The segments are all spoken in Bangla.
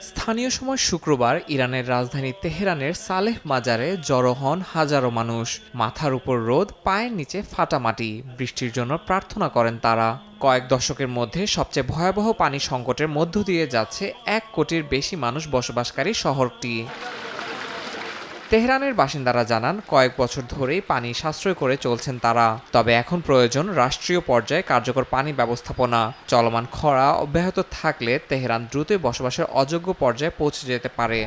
স্থানীয় সময় শুক্রবার ইরানের রাজধানী তেহরানের সালেহ মাজারে জড়ো হন হাজারো মানুষ। মাথার উপর রোদ, পায়ের নিচে ফাটা মাটি। বৃষ্টির জন্য প্রার্থনা করেন তারা। কয়েক দশকের মধ্যে সবচেয়ে ভয়াবহ পানি সংকটের মধ্য দিয়ে যাচ্ছে এক কোটির বেশি মানুষ বসবাসকারী শহরটি। তেহরানের বাসিন্দারা জানান, কয়েক বছর ধরেই পানি সাশ্রয় করে চলছেন তারা। তবে এখন প্রয়োজন রাষ্ট্রীয় পর্যায়ে কার্যকর পানি ব্যবস্থাপনা। চলমান খরা অব্যাহত থাকলে তেহরান দ্রুতই বসবাসের অযোগ্য পর্যায়ে পৌঁছে যেতে পারে।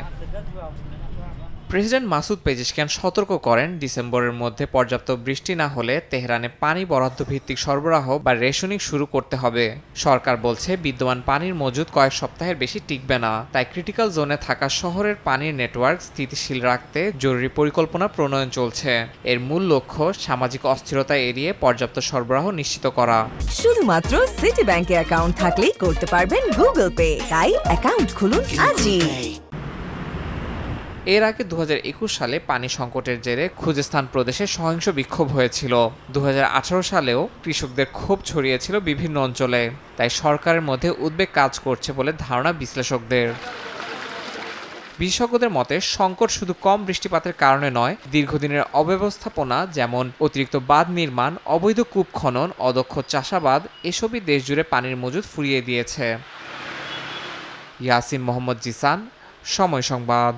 প্রেসিডেন্ট মাসুদ পেজিশকিয়ান সতর্ক করেন ডিসেম্বরের মধ্যে পর্যাপ্ত বৃষ্টি না হলে তেহরানে পানি বরাদ্দ ভিত্তিক সরবরাহ বা রেশনিং শুরু করতে হবে। সরকার বলছে বিদ্যমান পানির মজুদ কয়েক সপ্তাহের বেশি টিকবে না। তাই ক্রিটিক্যাল জোনে থাকা শহরের পানির নেটওয়ার্ক স্থিতিশীল রাখতে জরুরি পরিকল্পনা প্রণয়ন চলছে। এর মূল লক্ষ্য সামাজিক অস্থিরতা এড়িয়ে পর্যাপ্ত সরবরাহ নিশ্চিত করা। শুধুমাত্র সিটি ব্যাংকে অ্যাকাউন্ট থাকলেই করতে পারবেন গুগল পে তাই অ্যাকাউন্ট খুলুন আজই। এর আগে দু হাজার একুশ সালে পানি সংকটের জেরে খুজেস্তান প্রদেশে সহিংস বিক্ষোভ হয়েছিল। দু হাজার আঠারো সালেও কৃষকদের ক্ষোভ ছড়িয়েছিল বিভিন্ন অঞ্চলে। তাই সরকারের মধ্যে উদ্বেগ কাজ করছে বলে ধারণা বিশ্লেষকদের। বিশেষজ্ঞদের মতে, সংকট শুধু কম বৃষ্টিপাতের কারণে নয়, দীর্ঘদিনের অব্যবস্থাপনা যেমন অতিরিক্ত বাঁধ নির্মাণ, অবৈধ কূপ খনন, অদক্ষ চাষাবাদ, এসবই দেশজুড়ে পানির মজুদ ফুরিয়ে দিয়েছে। ইয়াসিন মোহাম্মদ জিসান, সময় সংবাদ।